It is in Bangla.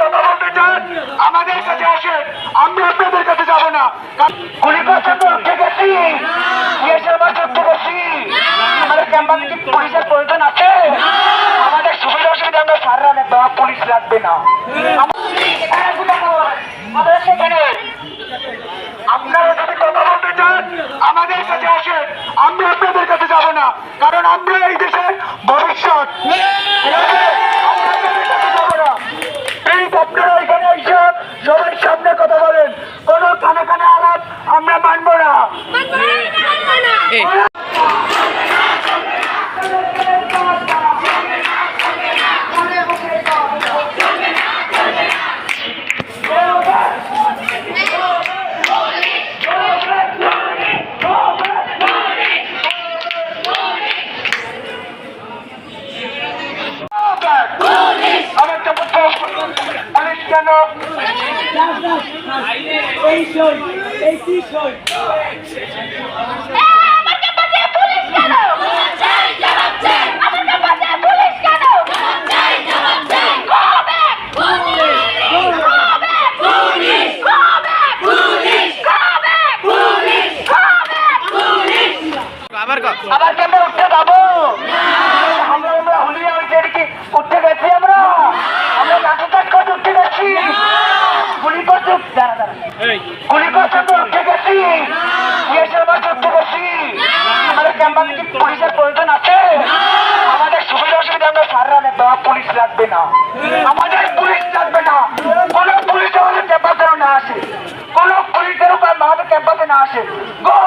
কথা আমরা আপনাদের কাছে যাব না। উঠে গেছি। পুলিশের প্রয়োজন আছে? আমাদের সুবিধা পুলিশ রাখবে না। যদি কথা কাছে না। কারণ আমরা এই দেশের ভবিষ্যৎ ঠিক আছে? আমরা আপনাদের কাছে যাব না। প্লিজ আপনারা এখানে এসে সবাই সামনে কথা বলেন কোনো কানে কানে আলাপ আমরা মানবো না আমার তো পুলিশ কেন এই সই এই কি সই আমার ক্যাম্পাসে পুলিশ কেন চাই জবাব চাই আমার ক্যাম্পাসে পুলিশ কেন চাই জবাব চাই কবে পুলিশ কবে পুলিশ কবে পুলিশ কবে পুলিশ কবে পুলিশ আবার ক আবার কেন উঠতে যাব আমরা আমরা হুলিয়া হয়েছে কি উঠতে গেছি আমরা আমরা লাঠি চাট করে উঠতে গেছি গুলি করছে প্রয়োজন আছে? আমাদের সুবিধা অসুবিধা আমরা পুলিশ লাগবে না। আমাদের পুলিশ লাগবে না। কোনো পুলিশ আমাদের ক্যাম্পাসে না আসে। কোনো পুলিশের উপর আমাদের ক্যাম্পাসে না আসে। গো!